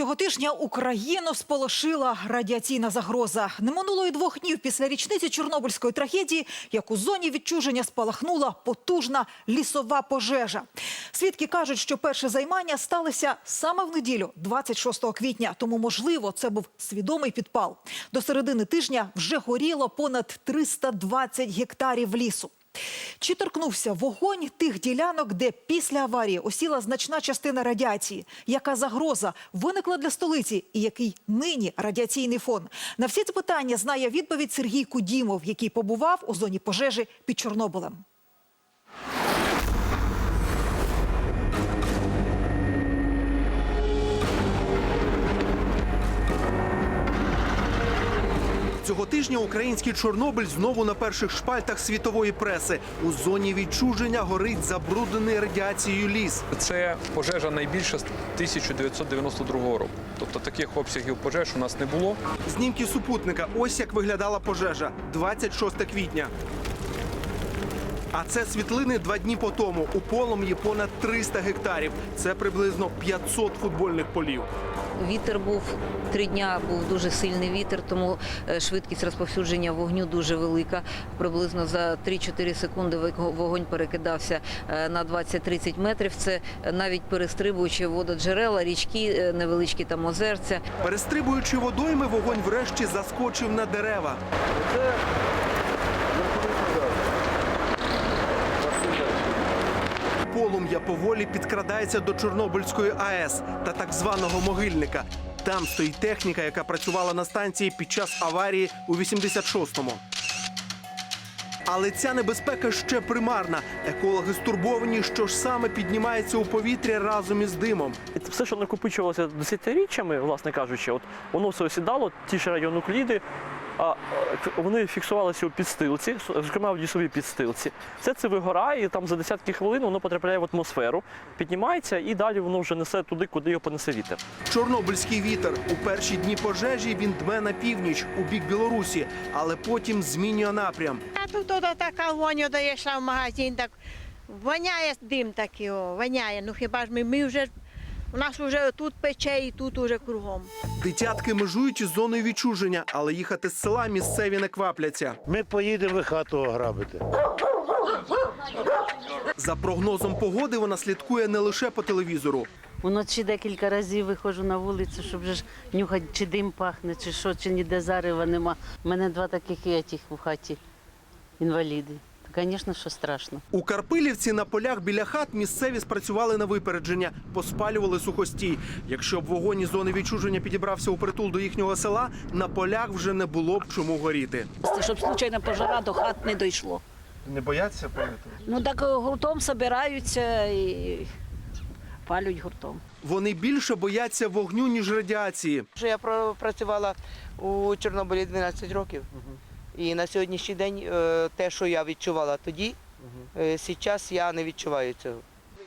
Цього тижня Україну сполошила радіаційна загроза. Не минуло й двох днів після річниці Чорнобильської трагедії, як у зоні відчуження спалахнула потужна лісова пожежа. Свідки кажуть, що перше займання сталося саме в неділю, 26 квітня. Тому, можливо, це був свідомий підпал. До середини тижня вже горіло понад 320 гектарів лісу. Чи торкнувся вогонь тих ділянок, де після аварії осіла значна частина радіації? Яка загроза виникла для столиці і який нині радіаційний фон? На всі ці питання знає відповідь Сергій Кудімов, який побував у зоні пожежі під Чорнобилем. Цього тижня український Чорнобиль знову на перших шпальтах світової преси. У зоні відчуження горить забруднений радіацією ліс. Це пожежа найбільша з 1992 року. Тобто таких обсягів пожеж у нас не було. Знімки супутника. Ось як виглядала пожежа 26 квітня. А це світлини два дні по тому. У полум'ї понад 300 гектарів. Це приблизно 500 футбольних полів. Вітер був три дня, був дуже сильний вітер, тому е, швидкість розповсюдження вогню дуже велика. Приблизно за 3-4 секунди вогонь перекидався е, на 20-30 метрів. Це навіть перестрибуючи вододжерела, річки, е, невеличкі там озерця. Перестрибуючи водойми, вогонь врешті заскочив на дерева. Полум'я поволі підкрадається до Чорнобильської АЕС та так званого могильника. Там стоїть техніка, яка працювала на станції під час аварії у 86-му. Але ця небезпека ще примарна. Екологи стурбовані, що ж саме піднімається у повітря разом із димом. Все, що накопичувалося десятиріччями, власне кажучи, от воно все осідало, ті ж радіонукліди, а е, вони фіксувалися у підстилці, зокрема в лісовій підстилці. Все це вигорає, і там за десятки хвилин воно потрапляє в атмосферу, піднімається і далі воно вже несе туди, куди його понесе вітер. Чорнобильський вітер у перші дні пожежі він дме на північ у бік Білорусі, але потім змінює напрям. А тут така вонь даєш в магазин, так воняє дим такий, о, воняє. Ну хіба ж ми, ми вже, у нас вже тут пече і тут уже кругом. Дитятки межують із зоною відчуження, але їхати з села місцеві не квапляться. Ми поїдемо хату ограбити. За прогнозом погоди вона слідкує не лише по телевізору. Вночі декілька разів виходжу на вулицю, щоб вже ж нюхати, чи дим пахне, чи що, чи ніде зарева нема. У мене два таких етіх в хаті інваліди. Звісно, що страшно. У Карпилівці на полях біля хат місцеві спрацювали на випередження, поспалювали сухостій. Якщо б вогонь із зони відчуження підібрався у притул до їхнього села, на полях вже не було б чому горіти. щоб случайно пожара до хат не дійшло. Не бояться Ну так е, гуртом збираються і палють гуртом. Вони більше бояться вогню ніж радіації. Я працювала у Чорнобилі 12 років. І на сьогоднішній день е, те, що я відчувала тоді, е, зараз я не відчуваю цього.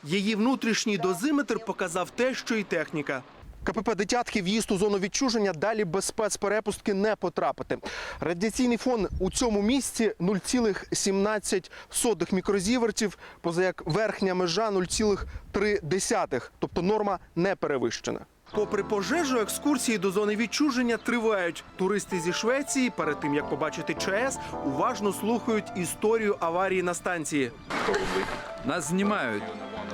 Її внутрішній дозиметр показав те, що й техніка. КПП «Дитятки» в'їзд у зону відчуження далі без спецперепустки не потрапити. Радіаційний фон у цьому місці 0,17 мікрозівертів, поза як верхня межа 0,3, тобто норма не перевищена. Попри пожежу, екскурсії до зони відчуження тривають. Туристи зі Швеції, перед тим як побачити ЧАЕС, уважно слухають історію аварії на станції. Нас знімають.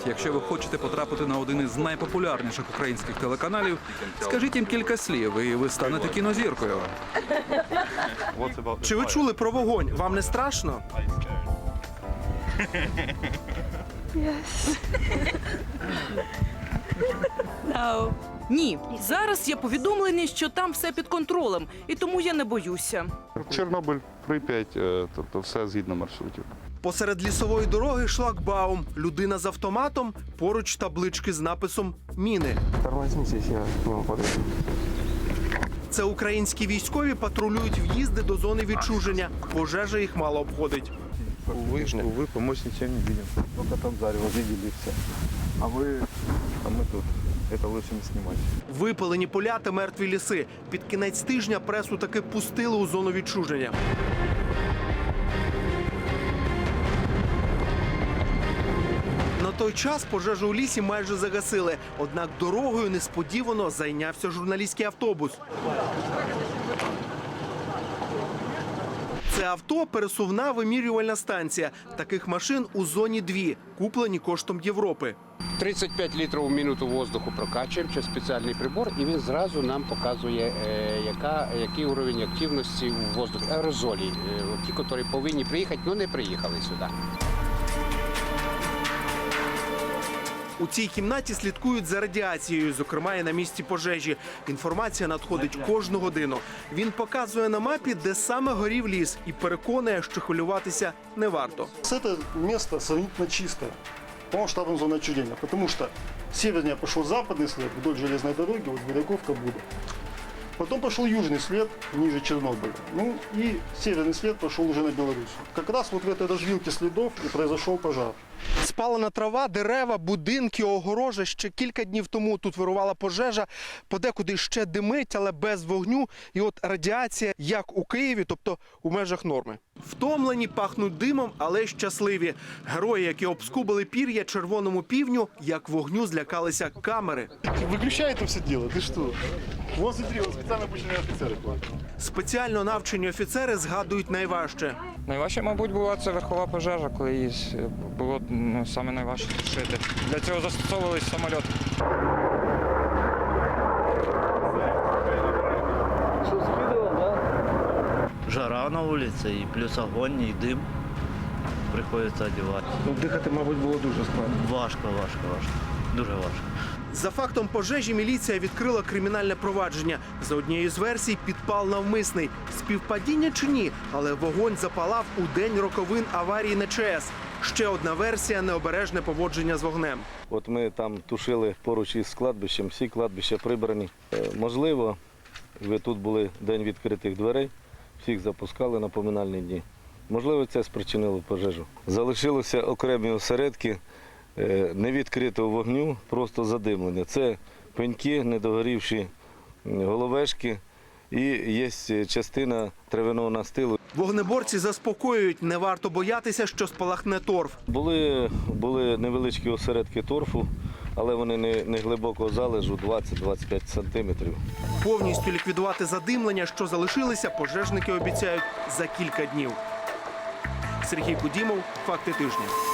Якщо ви хочете потрапити на один із найпопулярніших українських телеканалів, скажіть їм кілька слів, і ви станете кінозіркою. Чи ви чули про вогонь? Вам не страшно? Ні, зараз є повідомлення, що там все під контролем, і тому я не боюся. Чорнобиль, Прип'ять, е, тобто все згідно маршрутів. Посеред лісової дороги шлагбаум. Людина з автоматом, поруч таблички з написом Міни. Це українські військові патрулюють в'їзди до зони відчуження. Пожежа їх мало обходить. Увы, увы, помочь ничем не видим. Только там зарево видели и все. А вы, а мы тут. Это лучше не снимать. Випалені поля та мертві ліси. Під кінець тижня пресу таки пустили у зону відчуження. На той час пожежу у лісі майже загасили. Однак дорогою несподівано зайнявся журналістський автобус. Це авто пересувна вимірювальна станція. Таких машин у зоні дві, куплені коштом Європи. 35 літрів в минуту воздуху прокачуємо через спеціальний прибор, і він зразу нам показує, е, яка, який уровень активності у воздуху. Аерозолі, е, ті, які повинні приїхати, але не приїхали сюди. У цій кімнаті слідкують за радіацією, зокрема і на місці пожежі. Інформація надходить кожну годину. Він показує на мапі, де саме горів ліс, і переконує, що хвилюватися не варто. Это место сравнительно чистое по масштабам зоны отчуждения, потому что севернее пошел западный след вдоль железной дороги, вот Буряковка, Буда. Потом пошел южный след ниже Чернобыля. Ну и северный след пошел уже на Белоруссию. Как раз вот в этой развилке следов и произошел пожар. Спалена трава, дерева, будинки, огорожа. Ще кілька днів тому тут вирувала пожежа. Подекуди ще димить, але без вогню. І от радіація, як у Києві, тобто у межах норми. Втомлені, пахнуть димом, але щасливі. Герої, які обскубили пір'я червоному півню, як вогню злякалися камери. Выключай это все дело, ты что? Вон смотри, вот специально обученные офицеры. Спеціально навчені офіцери згадують найважче. Найважче, мабуть, була це верхова пожежа, коли її с- було ну, саме найважче тушити. Для цього застосовувались самоліт. Жара на вулиці, і плюс огонь, і дим. Приходиться одягати. Ну, дихати, мабуть, було дуже складно. Важко, важко, важко. Дуже важко. За фактом пожежі міліція відкрила кримінальне провадження. За однією з версій, підпал навмисний. Співпадіння чи ні, але вогонь запалав у день роковин аварії на ЧАЕС. Ще одна версія необережне поводження з вогнем. От ми там тушили поруч із кладбищем, всі кладбища прибрані. Е, Можливо, ви тут були день відкритих дверей, всіх запускали на поминальні дні. Можливо, це спричинило пожежу. Залишилися окремі осередки е, невідкритого вогню, просто задимлення. Це пеньки, недогорівші головешки і є частина травяного настилу. Вогнеборці заспокоюють, не варто боятися, що спалахне торф. Були, були невеличкі осередки торфу, але вони не, не глибокого залежу 20-25 сантиметрів. Повністю ліквідувати задимлення, що залишилися, пожежники обіцяють за кілька днів. Сергій Кудімов, факти тижня.